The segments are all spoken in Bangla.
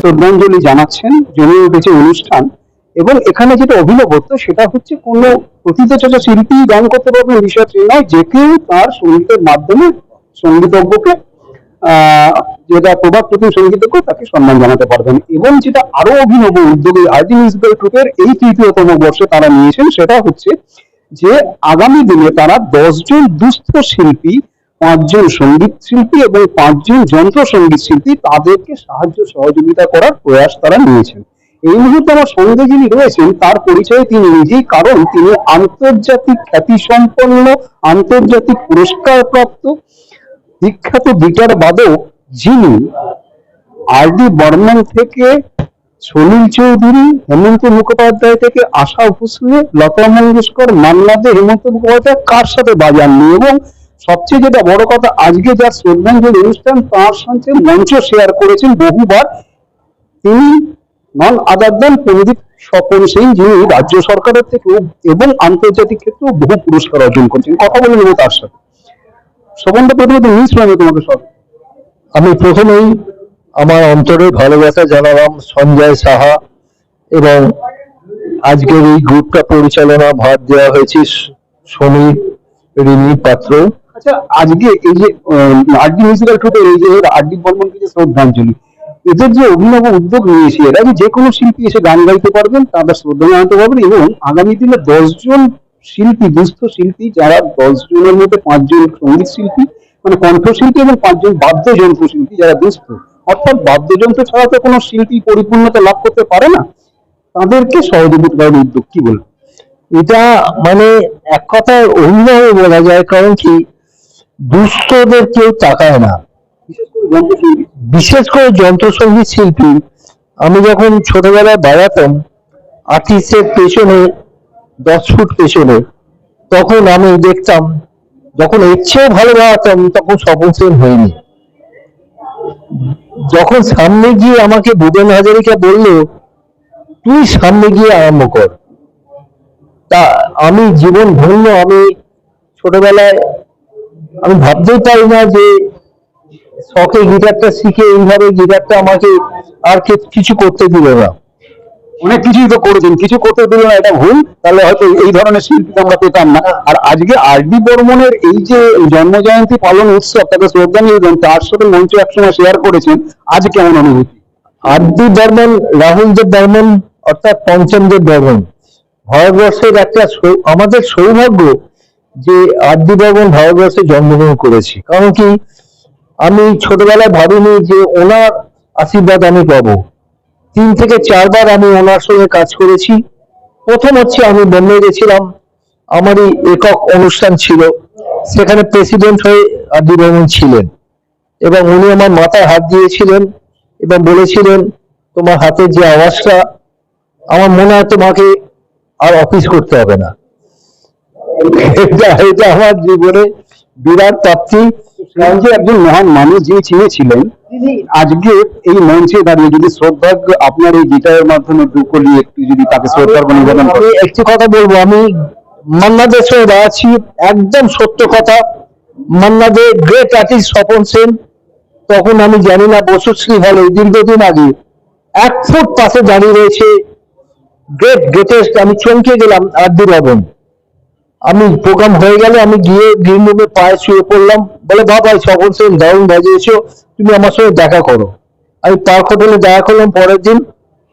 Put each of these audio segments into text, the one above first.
শ্রদ্ধাঞ্জলি জানাচ্ছেন জমে উঠেছে অনুষ্ঠান এবং এখানে যেটা অভিনবত্ব সেটা হচ্ছে কোনো প্রতিযোগিতা শিল্পী গান করতে পারবেন বিষয়টি নয় যে কেউ তার সঙ্গীতের মাধ্যমে সঙ্গীতজ্ঞকে যেটা প্রভাব প্রতিম সঙ্গীতজ্ঞ তাকে সম্মান জানাতে পারবেন। এবং যেটা আরও অভিনব উদ্যোগী আরজি মিউজিক্যাল গ্রুপের এই তৃতীয়তম বর্ষে তারা নিয়েছেন সেটা হচ্ছে যে আগামী দিনে তারা দশজন দুস্থ শিল্পী পাঁচজন সংগীত শিল্পী এবং পাঁচজন যন্ত্র সংগীত শিল্পী তাদেরকে সাহায্য সহযোগিতা করার প্রয়াস তারা নিয়েছেন। এই মুহূর্তে আমার সঙ্গে যিনি রয়েছেন, তার পরিচয় তিনি নিজেই, কারণ তিনি আন্তর্জাতিক খ্যাতিসম্পন্ন, আন্তর্জাতিক পুরস্কার প্রাপ্ত বিখ্যাত গিটার বাদক যিনি আর ডি বর্মন থেকে সলিল চৌধুরী, হেমন্ত মুখোপাধ্যায় থেকে আশা ভোসলে, লতা মঙ্গেশকর, মান্না দে, হেমন্ত মুখোপাধ্যায়, কার সাথে বাজাননি? এবং সবচেয়ে যেটা বড় কথা, আজকে যার শ্রদ্ধাঞ্জলি অনুষ্ঠান, তার সঙ্গে মঞ্চ শেয়ার করেছেন বহুবার। তিনি নন আদার দেন পণ্ডিত স্বপন সিং যিনি রাজ্য সরকারের থেকে এবং আন্তর্জাতিক ক্ষেত্রেও বহু পুরস্কার অর্জন করেছেন। কথা বলে নেব তার সাথে। প্রথমে তো তোমাকে সব আমি প্রথমেই আমার অন্তরে ভালোবাসা জানালাম সঞ্জয় সাহা এবং আজকের এই গ্রুপটা পরিচালনা ভার দেওয়া হয়েছে সমীর রিমি পাত্র। আচ্ছা আজকে এই যে আরডি মিউজিক্যাল ট্রুপের এই যে আরডি বর্মনকে যে শ্রদ্ধাঞ্জলি এদের যে অভিনব উদ্যোগ নিয়েছে, এরা যে কোনো শিল্পী এসে গান গাইতে পারবেন তাদের শ্রদ্ধা জানাতে পারবেন এবং আগামী দিনে দশজন শিল্পী, দুস্থ শিল্পী, যারা দশ জনের মধ্যে পাঁচজন সংগীত শিল্পী মানে কণ্ঠশিল্পী এবং পাঁচজন বাদ্যযন্ত্র শিল্পী, যারা দুস্থ, অর্থাৎ বাদ্যযন্ত্র ছাড়া তো কোনো শিল্পী পরিপূর্ণতা লাভ করতে পারে না, তাদেরকে সহযোগিতা করার উদ্যোগ কি বলব এটা মানে এক কথায় অভিনয় বলা যায়, কারণ কি দুস্থদের কেউ তাকায় না। বিশেষ করে যন্ত্রসঙ্গীত শিল্পী, আমি যখন ছোটবেলায় বাজাতাম আর্টিস্টের পেছনে, দশ ফুট পেছনে, তখন আমি দেখতাম, যখন চেয়েও ভালো বাজাতাম তখন সেন হয়নি। যখন সামনে গিয়ে আমাকে ভুবন হাজারিকা বলল, তুই সামনে গিয়ে আরম্ভ কর। তা আমি জীবন ধন্য, আমি ছোটবেলায় আমি ভাবতেই পারি না যে শখে গিটারটা শিখে এইভাবে গিটারটা আমাকে আর কিছু করতে দিল না। অনেক কিছুই তো করেছেন, কিছু করতে দিল না এটা ভুল, তাহলে হয়তো এই ধরনের শিল্পী আমরা পেতাম না। আর আজকে আরডি বর্মনের এই যে জন্ম জয়ন্তী পালন উৎসব তাকে শ্রদ্ধাঞ্জলি দেন তার সাথে মঞ্চ একসময় শেয়ার করেছেন, আজ কেমন অনুভূতি? আরডি বর্মন, রাহুল দেব বর্মন, অর্থাৎ পঞ্চম দেব বর্মন। ভারতবর্ষের একটা আমাদের সৌভাগ্য যে আরডি বর্মন ভারতবর্ষে জন্মগ্রহণ করেছি। কারণ কি? আমি ছোটবেলায় ভাবিনি যে ওনার আশীর্বাদ আমি পাবো। তিন থেকে চারবার আমি ওনার সঙ্গে কাজ করেছি। প্রথম হচ্ছে আমি বোম্বে গেছিলাম। আমারই একক অনুষ্ঠান ছিল। সেখানে প্রেসিডেন্ট হয়ে আরডি বর্মন ছিলেন। এবং উনি আমার মাথায় হাত দিয়েছিলেন এবং বলেছিলেন, তোমার হাতের যে আওয়াজটা, আমার মনে হয় তোমাকে আর অফিস করতে হবে না। এটা এটা আমার জীবনে বিরাট প্রাপ্তি কারণ যে একজন মহান মানুষ যিনি চিনেছিলেন তিনি আজকে এই মঞ্চে দাঁড়িয়ে যদি শ্রদ্ধাজ্ঞ আপনার এই গিটারের মাধ্যমে দুকলি একটু যদি তাকে শ্রদ্ধার নিবেদন করেন একটি কথা বলব আমি মান্না দের সঙ্গে দাঁড়াচ্ছি একদম সত্য কথা। মান্না দে গ্রেট আর্টিস্ট স্বপন সেন তখন আমি জানি না বসুশ্রী হলে দীর্ঘদিন আগে এক ফুট পাশে দাঁড়িয়ে রয়েছে গ্রেট গ্রেটেস্ট আমি চমকে গেলাম আরডি লবণ আমি প্রোগ্রাম হয়ে গেলে আমি গিয়ে গ্রিন রুমে পায়ে শুয়ে পড়লাম। বলে, বাবা স্বপন সেন দারুণ বাজিয়েছো, তুমি আমার সঙ্গে দেখা করো। আমি পার্ক হোটেলে দেখা করলাম পরের দিন।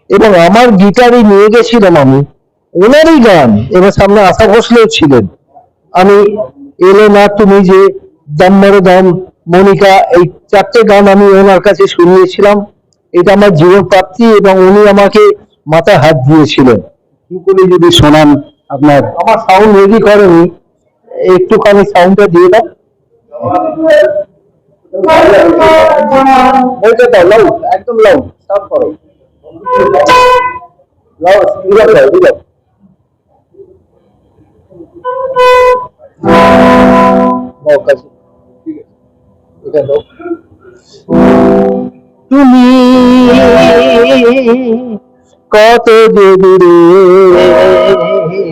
এবং আমার গিটারই নিয়ে গেছিলাম আমি। ওনারই গান। এবার সামনে আশা ভোসলেও ছিলেন। আমি, এলে না তুমি যে দম মেরে দম, মনিকা। এই চারটে গান আমি ওনার কাছে শুনিয়েছিলাম। এটা আমার জীবন প্রাপ্তি এবং উনি আমাকে মাথায় হাত দিয়েছিলেন। যদি শোনান আপনার আমার সাউন্ড রেডি করেনি একটুখানি সাউন্ডটা দিয়ে দাও। ওইটা দাও লাউ একদম লাউ স্টার্ট করো। লাউ দিলাম দাও দিলাম দাও কাছে। এটা দাও। তুমি কত যে দূরে যোগী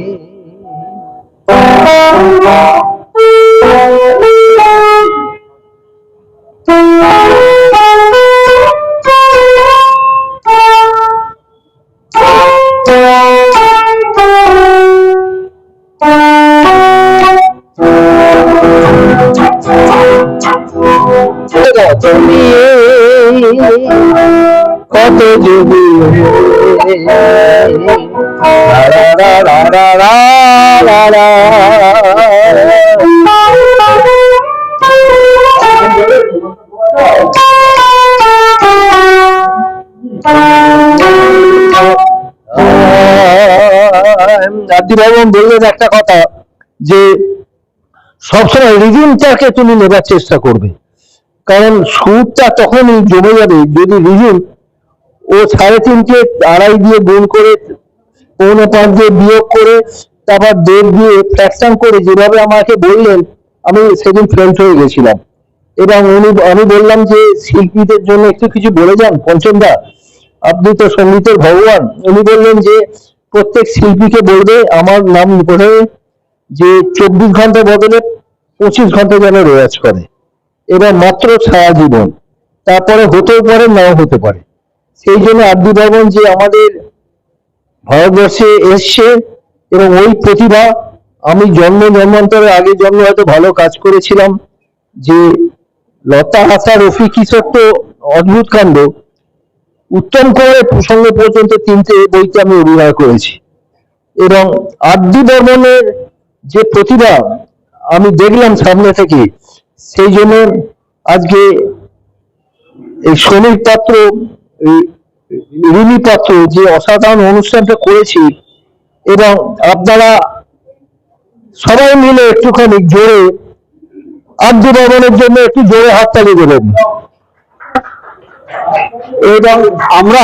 রা রা রা রা রা রা বললেন একটা কথা যে সবসময় রিজিমটাকে তুমি নেবার চেষ্টা করবে। কারণ সুরটা তখনই জমে যাবে যদি রিজিম ও সাড়ে তিনটে আড়াই দিয়ে গুণ করে পৌনে দিয়ে বিয়োগ করে তারপর দেড় দিয়ে ফ্র্যাকশন করে যেভাবে আমাকে বললেন, আমি সেদিন ফ্রেন্ড হয়ে গেছিলাম। এবং উনি, আমি বললাম যে, শিল্পীদের জন্য একটু কিছু বলে যান পঞ্চমদা আপনি তো সঙ্গীতের ভগবান। উনি বললেন যে, প্রত্যেক শিল্পীকে বলবে আমার নাম বলে যে চব্বিশ ঘণ্টা বদলে পঁচিশ ঘণ্টা যেন রেওয়াজ করে। এবার মাত্র সারা জীবন। তারপরে হতেও পারে, নাও হতে পারে। সেই জন্য আব্দুল বর্মন যে আমাদের ভারতবর্ষে এসছে এবং ওই প্রতিভা আমি জন্ম জন্মান্তরের আগে জন্ম হয়তো ভালো কাজ করেছিলাম। যে লতা হাসা রফি কিশোর তো অদ্ভুত কাণ্ড। উত্তম করে প্রসঙ্গ পর্যন্ত তিনটে বইতে আমি অভিনয় করেছি। এবং আব্দি বর্মনের যে প্রতিভা আমি দেখলাম সামনে থেকে, সেই জন্য আজকে এই শ্রমিক পাত্র রিমি পাত্র যে অসাধারণ অনুষ্ঠানটা করেছি এবং আপনারা সবাই মিলে একটুখানি জোরে আব্দি বর্মনের জন্য একটু জোরে হাততালি দেবেন। এবং আমরা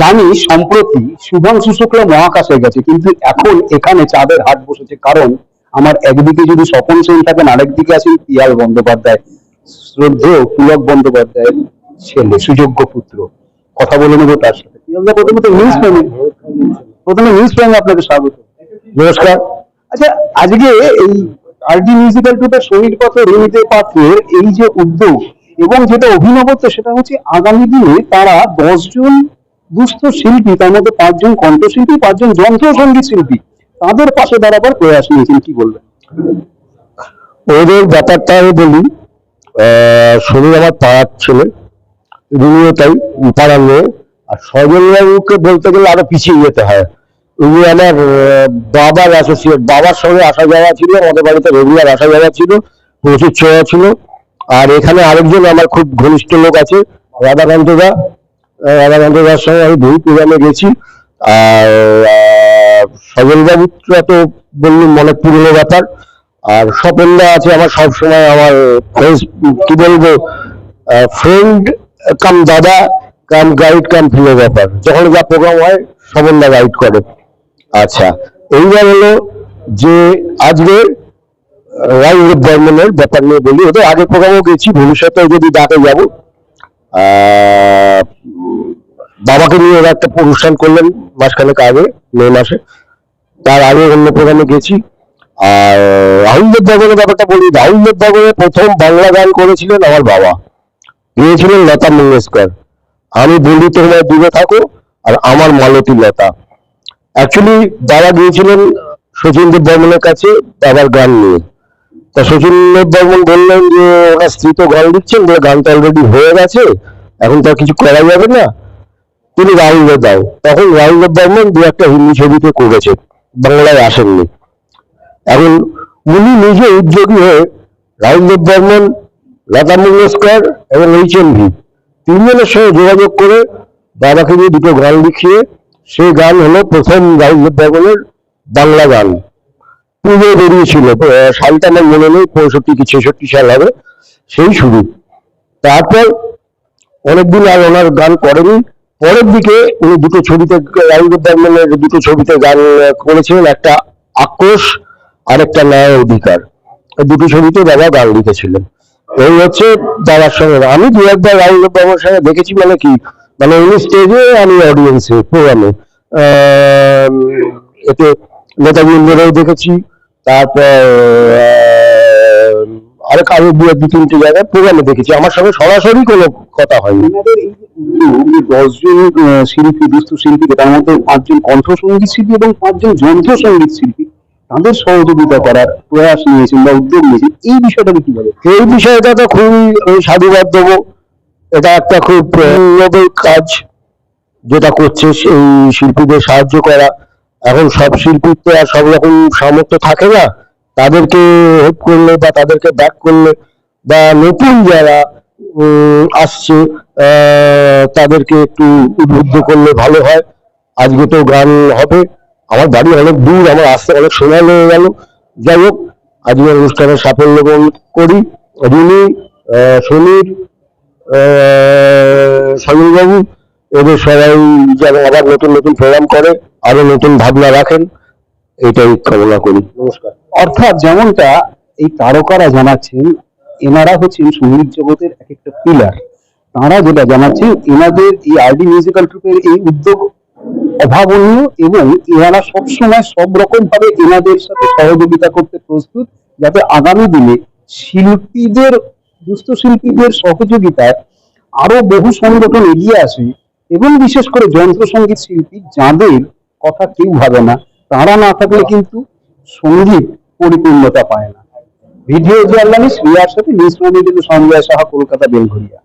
জানি সম্প্রতি শুভাংশু শুক্ল মহাকাশে গেছে, কিন্তু এখন এখানে চাঁদের হাট বসেছে। কারণ আমার একদিকে যদি স্বপন সেন থাকেন, আরেকদিকে আছেন পিয়াল বন্দ্যোপাধ্যায়। শ্রদ্ধেয় পুলক বন্দ্যোপাধ্যায়ের ছেলে, সুযোগ্য পুত্র। কথা বলে নেব তার সাথে। নিউজ প্রাইমে প্রথমে নিউজ প্রাইমে আপনাকে স্বাগত। নমস্কার। আচ্ছা আজকে এই আরডি মিউজিক্যাল টুটার শহীদ পথে রিমিতে পাত্রের এই যে উদ্যোগ এবং যেটা অভিনবত্ব সেটা হচ্ছে আগামী দিনে তারা দশজন দুস্থ শিল্পী তার মধ্যে পাঁচজন কণ্ঠশিল্পী পাঁচজন যন্ত্র সংগীত শিল্পী তাদের পাশে দাঁড়াবার প্রয়াস নিয়েছেন কি বলবেন? ওদের ব্যাপারটা আমি বলি আহ, শরীর আমার পাড়ার ছেলে। রুমিও তাই পাড়ার মেয়ে। আর সজল বাবুকে বলতে গেলে আরও পিছিয়ে যেতে হয়। উনি আমার বাবার অ্যাসোসিয়েট বাবার সঙ্গে আসা যাওয়া ছিল, আমাদের বাড়িতে রেগুলার আসা যাওয়া ছিল, প্রচুর ছোঁয়া ছিল। আর এখানে আরেকজন আমার খুব ঘনিষ্ঠ লোক আছে রাধাকান্ত দা সঙ্গে আমি বহু প্রোগ্রামে গেছি। আর সজলবাবুটা তো বললাম মনে পুরনো ব্যাপার। আর স্বপনদা আছে আমার সব সময় আমার কি বলব ফ্রেন্ড কাম দাদা, কাম গাইড কাম প্রিয় ব্যাপার যখন যা প্রোগ্রাম হয় স্বপনদা গাইড করে। আচ্ছা এইবার হলো যে আজকে রাইজ বর্মনের ব্যাপার নিয়ে বলি। ওদের আগের প্রোগ্রামও গেছি ভবিষ্যতে যদি ডাকে যাব বাবাকে নিয়ে ওরা একটা অনুষ্ঠান করলেন মাসখানেক আগে, মে মাসে। তার আগে অন্য প্রোগ্রামে গেছি। আর রাহুল দেব ব্যাপারটা বলি। রাহুল দেব প্রথম বাংলা গান করেছিলেন আমার বাবা। গিয়েছিলেন লতা মঙ্গেশকর। আমি বলি তোমরা দূরে থাকো আর আমার মালতী লতা। অ্যাকচুয়ালি বাবা গিয়েছিলেন শচীন দেব বর্মনের কাছে বাবার গান নিয়ে। তা শচীন দেব বর্মন বললেন যে ওনার স্ত্রী তো গান দিচ্ছেন বলে গান তো অলরেডি হয়ে গেছে। এখন তো কিছু করা যাবে না। তিনি রাহুলকে দাও। তখন রাহুল বর্মন দু একটা হিন্দি ছবিতে করেছে, বাংলায় আসেননি। এখন উনি নিজে উদ্যোগী হয়ে রাহুল বর্মন লতা মঙ্গেশকর এবং এইচ এম ভি। তিনজনের সঙ্গে যোগাযোগ করে বাবাকে নিয়ে দুটো গান লিখিয়ে, সেই গান হলো প্রথম দেব বাংলা গান। পুজো বেরিয়েছিল সালটা আমার মনে নেই, পঁয়ষট্টি কি ছেষট্টি সাল হবে, সেই শুরু। তারপর অনেকদিন আর ওনার গান করেনি। পরের দিকে উনি দুটো ছবিতে, রাহুল দেব দুটো ছবিতে গান করেছিলেন, একটা আক্রোশ আর একটা ন্যায় অধিকার। দুটো ছবিতে বাবা গান লিখেছিলেন। এই হচ্ছে দাদার সঙ্গে। আমি দু একবার রাহুল বর্মনের সঙ্গে দেখেছি মানে কি? মানে উনি স্টেজে আমি অডিয়েন্সে প্রোগ্রামে এতে নেতাজি ইন্দ্ররাও দেখেছি। তারপর আরও দু দু, তিনটে জায়গায় প্রোগ্রামে দেখেছি। আমার সঙ্গে সরাসরি কোনো কথা হয়নি। দশজন শিল্পী, দুস্থ শিল্পীকে, তার মধ্যে পাঁচজন কণ্ঠসঙ্গীত শিল্পী এবং পাঁচজন যন্ত্র সংগীত শিল্পী। তাদের সহযোগিতা করার প্রয়াস নিয়েছেন বা উদ্যোগ নিয়েছেন, এই বিষয়টাকে কি বলে এই বিষয়টা তো খুবই সাধুবাদ দেবো। এটা একটা খুব কাজ যেটা করছে সেই শিল্পীদের সাহায্য করা। এখন সব শিল্পীর তো আর সব রকম সামর্থ্য থাকে না। তাদেরকে হেল্প করলে বা তাদেরকে ব্যাক করলে বা নতুন যারা আসছে তাদেরকে একটু উদ্বুদ্ধ করলে ভালো হয়। আজকে তো গান হবে। আমার বাড়ি অনেক দূর আমার আসতে অনেক সময় লেগে গেল। যাই হোক আজকের অনুষ্ঠানে সাফল্য করি। আহ, সমীর বাবু এদের সবাই যেন আবার নতুন নতুন প্রোগ্রাম করে আরও নতুন ভাবনা রাখেন। এটাই কামনা করি। নমস্কার। অর্থাৎ যেমনটা এই তারকারা জানাচ্ছেন এনারা হচ্ছেন সংগীত জগতের এক একটা পিলার তারা যেটা জানাচ্ছেন এনাদের এই আরডি মিউজিক্যাল ট্রুপের এই উদ্যোগ অভাবনীয় এবং এনারা সবসময় সব রকম ভাবে এনাদের সাথে সহযোগিতা করতে প্রস্তুত, যাতে আগামী দিনে শিল্পীদের, দুস্থ শিল্পীদের সহযোগিতায় আরও বহু সংগঠন এগিয়ে আসে এবং বিশেষ করে যন্ত্রসঙ্গীত শিল্পী যাদের কথা কেউ ভাবে না, তারা না থাকলে কিন্তু সংগীত পরিপূর্ণতা পায় না। ভিডিও জার্নালিস্ট রিয়ার সাথে নিউজ সঞ্জয় সাহা কলকাতা বেলঘরিয়া।